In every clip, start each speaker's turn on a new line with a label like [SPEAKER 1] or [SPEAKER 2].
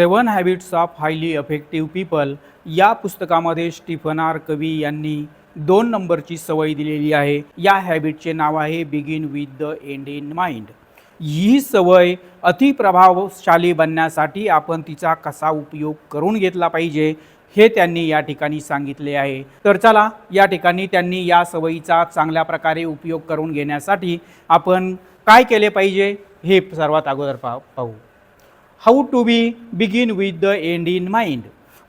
[SPEAKER 1] Seven habits of highly effective people या पुस्तकामध्ये Stephen R कवी यांनी दोन नंबरची सवय दिलेली आहे. या हॅबिटचे नाव आहे begin with the end in mind. ही सवय अतिप्रभावशाली बनण्यासाठी आपण तिचा कसा उपयोग करून घेतला पाहिजे हे त्यांनी या ठिकाणी सांगितले आहे. तर चला या ठिकाणी त्यांनी या सवयीचा चांगल्या प्रकारे उपयोग करून घेण्यासाठी आपण काय केले पाहिजे हे सर्वात अगोदर पा पाहू. How to be begin with the end in mind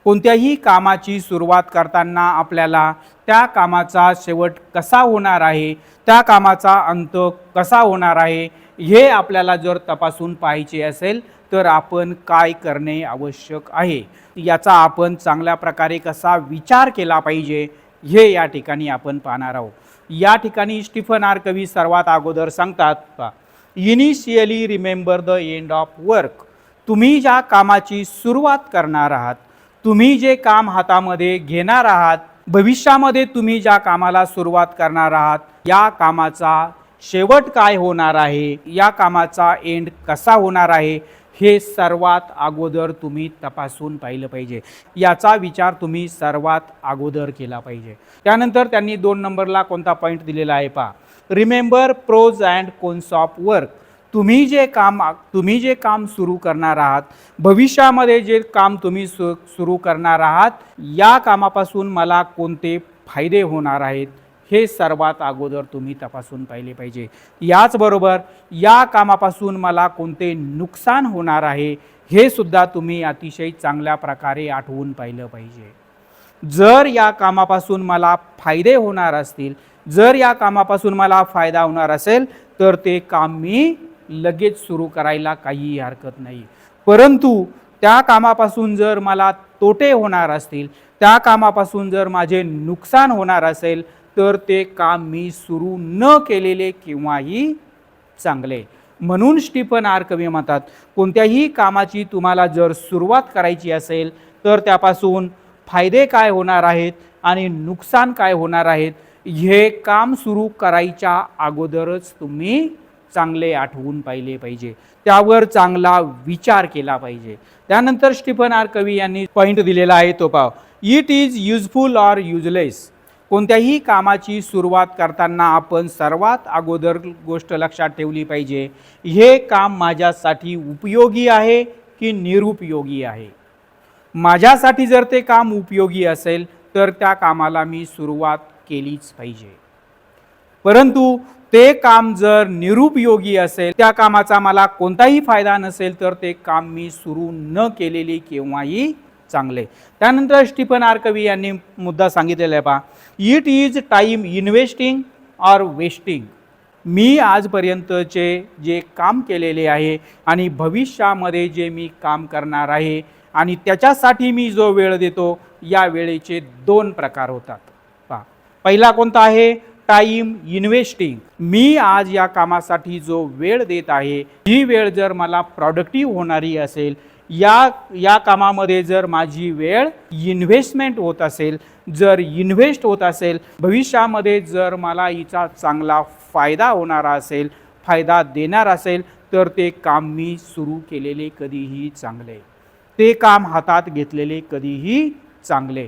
[SPEAKER 1] कोणत्याही कामाची सुरुवात करताना आपल्याला त्या कामाचा शेवट कसा होणार आहे त्या कामाचा अंत कसा होणार आहे हे आपल्याला जर तपासून पाहायचे असेल तर आपण काय करणे आवश्यक आहे? याचा आपण चांगल्या प्रकारे कसा विचार केला पाहिजे हे या ठिकाणी आपण पाहणार आहोत. या ठिकाणी स्टीफन आर कवी सर्वात अगोदर सांगतात initially remember the end of work तुम्ही ज्या कामाची सुरुवात करणार आहात तुम्ही जे काम हातामध्ये घेणार आहात भविष्यामध्ये तुम्ही ज्या कामाला सुरुवात करणार आहात या कामाचा शेवट काय होणार आहे या कामाचा एंड कसा होणार आहे हे सर्वात अगोदर तुम्ही तपासून पाहिलं पाहिजे. याचा विचार तुम्ही सर्वात अगोदर केला पाहिजे. त्यानंतर त्यांनी दोन नंबरला कोणता पॉईंट दिलेला आहे पहा. Remember pros and cons of work तुम्ही जे काम तुम्ही जे काम सुरू करणार आहात भविष्यामध्ये जे काम तुम्ही सु सुरू करणार आहात या कामापासून मला कोणते फायदे होणार आहेत हे सर्वात अगोदर तुम्ही तपासून पाहिले पाहिजे. याचबरोबर या कामापासून मला कोणते नुकसान होणार आहे हे सुद्धा तुम्ही अतिशय चांगल्या प्रकारे आठवून पाहिलं पाहिजे. जर या कामापासून मला फायदे होणार असतील जर या कामापासून मला फायदा होणार असेल तर ते काम मी लगेच सुरू करायला काहीही हरकत नाही. परंतु त्या कामापासून जर मला तोटे होणार असतील त्या कामापासून जर माझे नुकसान होणार असेल तर ते काम मी सुरू न केलेले किंवाही चांगले. म्हणून स्टीफन आर कवी म्हणतात कोणत्याही कामाची तुम्हाला जर सुरुवात करायची असेल तर त्यापासून फायदे काय होणार आहेत आणि नुकसान काय होणार आहेत हे काम सुरू करायच्या अगोदरच तुम्ही चांगले आठवून पाहिले पाहिजे. त्यावर चांगला विचार केला पाहिजे. त्यानंतर स्टीफन आर कवी यांनी पॉईंट दिलेला आहे तो पाव. It is useful or useless कोणत्याही कामाची सुरुवात करताना आपण सर्वात अगोदर गोष्ट लक्षात ठेवली पाहिजे. हे काम माझ्यासाठी उपयोगी आहे की निरुपयोगी आहे? माझ्यासाठी जर ते काम उपयोगी असेल तर त्या कामाला मी सुरुवात केलीच पाहिजे. परंतु ते काम जर निरुपयोगी असेल त्या कामाचा मला कोणताही फायदा नसेल तर ते काम मी सुरू न केलेले केव्हाही चांगले. त्यानंतर स्टीफन आर कवी यांनी मुद्दा सांगितलेला आहे पहा. It is time investing or wasting मी आजपर्यंतचे जे काम केलेले आहे आणि भविष्यामध्ये जे मी काम करणार आहे आणि त्याच्यासाठी मी जो वेळ देतो या वेळेचे दोन प्रकार होतात. पहा. पहिला कोणता आहे? Time investing. मी आज या कामासाठी जो वेळ देत आहे ही वेळ जर मला प्रॉडक्टिव्ह होणारी असेल या या कामामध्ये जर माझी वेळ इन्व्हेस्टमेंट होत असेल जर इन्व्हेस्ट होत असेल भविष्यामध्ये जर मला हिचा चांगला फायदा होणारा असेल फायदा देणार असेल तर ते काम मी सुरू केलेले कधीही चांगले. ते काम हातात घेतलेले कधीही चांगले.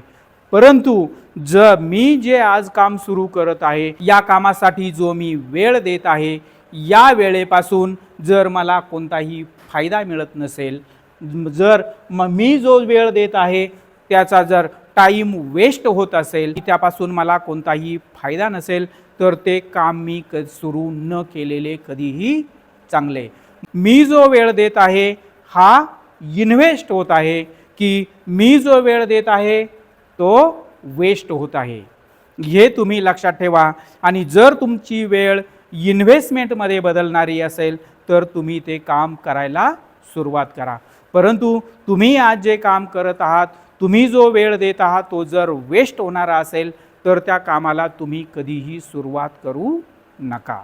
[SPEAKER 1] परंतु जर मी जे आज काम सुरू करत आहे या कामासाठी जो मी वेळ देत आहे या वेळेपासून जर मला कोणताही फायदा मिळत नसेल जर म मी जो वेळ देत आहे त्याचा जर टाईम वेस्ट होत असेल त्यापासून मला कोणताही फायदा नसेल तर ते काम मी क सुरू न केलेले कधीही चांगले. मी जो वेळ देत आहे हा इन्व्हेस्ट होत आहे की मी जो वेळ देत आहे तो वेस्ट होत आहे. हे तुम्ही लक्षात ठेवा. आणि जर तुमची वेळ इन्व्हेस्टमेंटमध्ये बदलणारी असेल तर तुम्ही ते काम करायला सुरुवात करा. परंतु तुम्ही आज जे काम करत आहात तुम्ही जो वेळ देत आहात तो जर वेस्ट होणारा असेल तर त्या कामाला तुम्ही कधीही सुरुवात करू नका.